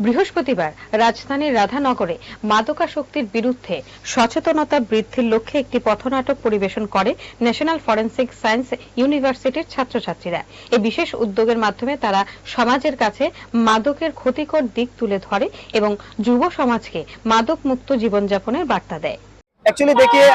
বৃহস্পতিবার রাজধানীর রাধানগরে মাদকাসক্তির বিরুদ্ধে সচেতনতা বৃদ্ধির লক্ষ্যে একটি পথনাটক পরিবেশন করে ন্যাশনাল ফরেন্সিক সায়েন্স ইউনিভার্সিটির ছাত্রছাত্রীরা এই বিশেষ উদ্যোগের মাধ্যমে তারা সমাজের কাছে মাদকের ক্ষতিকর দিক তুলে ধরে এবং যুব সমাজকে মাদক মুক্ত জীবনযাপনের বার্তা দেয় एक्चुअली देखिए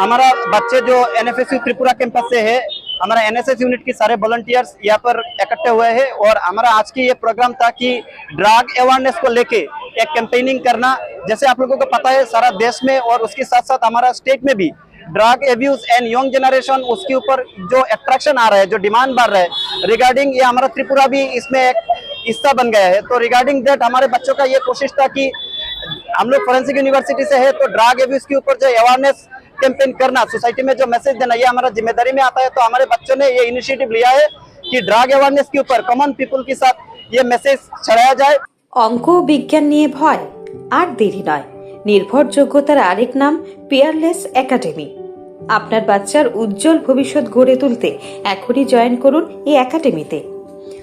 हमारा बच्चे जो एनएफएसयू त्रिपुरा कैंपस से है हमारा एनएसएस यूनिट के सारे वॉलंटियर्स यहाँ पर इकट्ठे हुए हैं और हमारा आज की ये प्रोग्राम था कि ड्रग अवेयरनेस को लेके एक कैंपेनिंग करना। जैसे आप लोगों को पता है, सारा देश में और उसके साथ साथ हमारा स्टेट में भी drug abuse and young generation उसके ऊपर जो अट्रैक्शन आ रहा है, जो डिमांड बढ़ रहा है रिगार्डिंग ये हमारा त्रिपुरा भी इसमें एक हिस्सा बन गया है। तो रिगार्डिंग दैट हमारे बच्चों का ये कोशिश था कि हम लोग फोरेंसिक यूनिवर्सिटी से है तो ड्रग एब्यूज के ऊपर जो अवेयरनेस कैंपेन करना सोसाइटी में जो मैसेज देना ये हमारा जिम्मेदारी में आता है तो हमारे बच्चों ने ये इनिशिएटिव लिया है कि ड्रग अवेयरनेस के ऊपर कॉमन पीपल के साथ ये मैसेज छड़ाया जाए অঙ্ক ও বিজ্ঞান নিয়ে ভয় আর দেরি নয় নির্ভরযোগ্যতার আরেক নাম পিয়ারলেস একাডেমি আপনার বাচ্চার উজ্জ্বল ভবিষ্যৎ গড়ে তুলতে এখনই জয়েন করুন এই একাডেমিতে